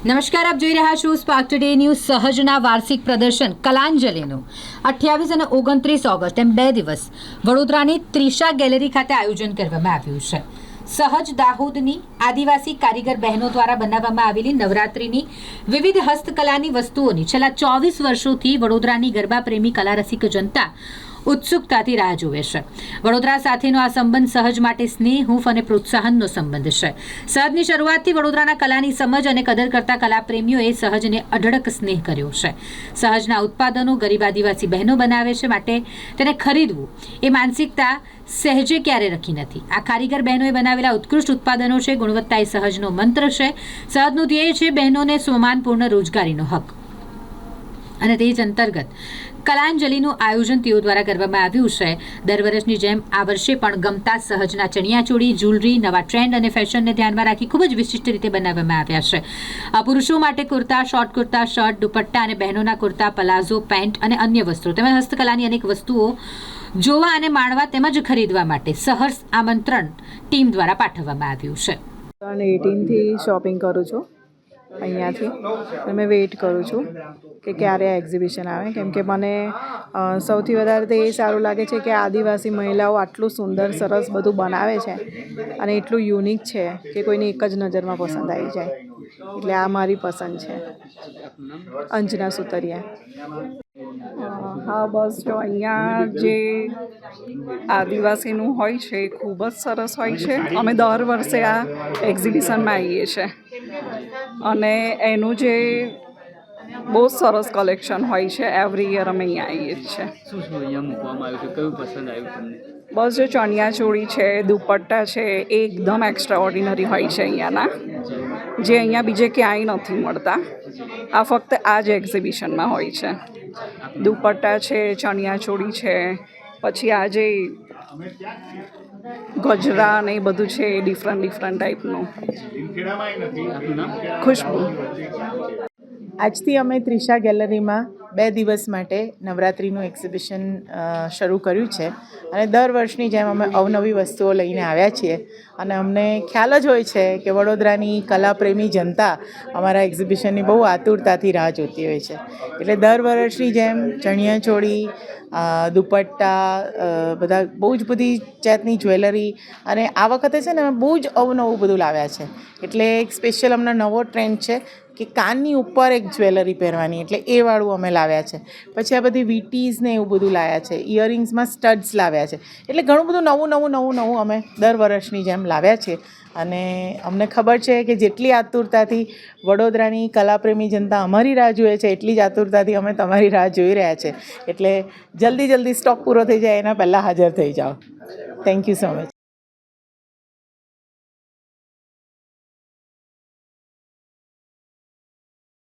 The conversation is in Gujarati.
નમસ્કાર, આપ જોઈ રહ્યા છો સ્પાર્ક ટુડે ન્યૂઝ સહજના વાર્ષિક પ્રદર્શન કલાંજલિનું. અઠ્યાવીસ અને ઓગણત્રીસ ઓગસ્ટ, એમ બે દિવસ, વડોદરાની ત્રિશા ગેલેરી ખાતે આયોજન કરવામાં આવ્યું છે. સહજ દાહોદની આદિવાસી કારીગર બહેનો દ્વારા બનાવવામાં આવેલી નવરાત્રિની વિવિધ હસ્તકલાની વસ્તુઓની છેલ્લા ચોવીસ વર્ષોથી વડોદરાની ગરબા પ્રેમી કલારસિક જનતા ઉત્સુકતાથી રાહ જુએ છે. વડોદરા સાથેનો આ સંબંધ સહજ માટે સ્નેહ, હૂંફ અને પ્રોત્સાહનનો સંબંધ છે. સહજની શરૂઆતથી વડોદરાના કલાની સમજ અને કદર કરતા કલાપ્રેમીઓએ સહજને અઢળક સ્નેહ કર્યો છે. સહજના ઉત્પાદનો ગરીબ આદિવાસી બહેનો બનાવે છે માટે તેને ખરીદવું એ માનસિકતા સહેજે ક્યારે રખી નથી. આ કારીગર બહેનોએ બનાવેલા ઉત્કૃષ્ટ ઉત્પાદનો છે, ગુણવત્તા એ સહજનો મંત્ર છે. સહજનું ધ્યેય છે બહેનોને સ્વમાનપૂર્ણ રોજગારીનો હક. અને તે જ અંતર્ગત કલાંજલિનું આયોજન તેઓ દ્વારા કરવામાં આવ્યું છે. દર વર્ષની જેમ આ વર્ષે પણ ગમતા સહજના ચણિયાચોળી જ્વેલરી નવા ટ્રેન્ડ અને ફેશનને ધ્યાનમાં રાખી ખૂબ જ વિશિષ્ટ રીતે બનાવવામાં આવ્યા છે. પુરુષો માટે કુર્તા, શોર્ટ કુર્તા, શર્ટ, દુપટ્ટા અને બહેનોના કુર્તા, પલાઝો, પેન્ટ અને અન્ય વસ્ત્રો તેમજ હસ્તકલાની અનેક વસ્તુઓ જોવા અને માણવા તેમજ ખરીદવા માટે સહર્ષ આમંત્રણ ટીમ દ્વારા પાઠવવામાં આવ્યું છે. એટીનથી શોપિંગ કરું છું. અહીંયાથી. મેં વેઇટ કરું છું કે ક્યારે આ એક્ઝિબિશન આવે. કેમ કે મને સૌથી વધારે તો એ સારું લાગે છે કે આદિવાસી મહિલાઓ આટલું સુંદર, સરસ બધું બનાવે છે અને એટલું યુનિક છે કે કોઈની એક જ નજરમાં પસંદ આવી જાય. એટલે આ મારી પસંદ છે. અંજના સુતરિયા. હા બસ જો અહીંયા જે આદિવાસીનું હોય છે એ ખૂબ જ સરસ હોય છે. અમે દર વર્ષે આ એક્ઝિબિશનમાં આવીએ છીએ. અને એનું જે બહુ સરસ કલેક્શન હોય છે એવરી યર અમે અહીંયા આવીએ છીએ. શું શું અહીંયા મૂકવામાં આવ્યું છે? કયું પસંદ આવ્યું તમને? બસ જો ચણિયાચોળી છે દુપટ્ટા છે એ એકદમ એક્સ્ટ્રા ઓર્ડિનરી હોય છે અહીંયાના. જે અહીંયા બીજે ક્યાંય નથી મળતા. આ ફક્ત આ જ એક્ઝિબિશનમાં હોય છે. દુપટ્ટા છે ચણિયાચોળી છે પછી આ જે ગજરા ને એ બધું છે એ ડિફરન્ટ ડિફરન્ટ ટાઈપનું ખુશબુ ખુશ્બુ. આજથી અમે ત્રિષા ગેલેરીમાં બે દિવસ માટે નવરાત્રિનું એક્ઝિબિશન શરૂ કર્યું છે. અને દર વર્ષની જેમ અમે અવનવી વસ્તુઓ લઈને આવ્યા છીએ. અને અમને ખ્યાલ જ હોય છે કે વડોદરાની કલાપ્રેમી જનતા અમારા એક્ઝિબિશનની બહુ આતુરતાથી રાહ જોતી હોય છે. એટલે દર વર્ષની જેમ ચણિયાચોળી દુપટ્ટા બધા બહુ જ બધી જાતની જ્વેલરી અને આ વખતે છે ને બહુ જ અવનવું બધું લાવ્યા છે. એટલે એક સ્પેશિયલ અમને નવો ટ્રેન્ડ છે કે કાનની ઉપર એક જ્વેલરી પહેરવાની, એટલે એ વાળું અમે લાવ્યા છે. પછી આ બધી વીટીઝ ને એવું બધું લાવ્યા છે, ઇયરિંગ્સમાં સ્ટડ્સ લાવ્યા છે. એટલે ઘણું બધું નવું નવું નવું નવું અમે દર વર્ષની જેમ લાવ્યા છે અને અમને ખબર છે કે જેટલી આતુરતાથી વડોદરાની કલાપ્રેમી જનતા અમારી રાહ જુએ છે, એટલી જ આતુરતાથી અમે તમારી રાહ જોઈ રહ્યા છે. એટલે જલ્દી જલ્દી સ્ટોક પૂરો થઈ જાય, એના પહેલાં હાજર થઈ જાઓ. Thank you so much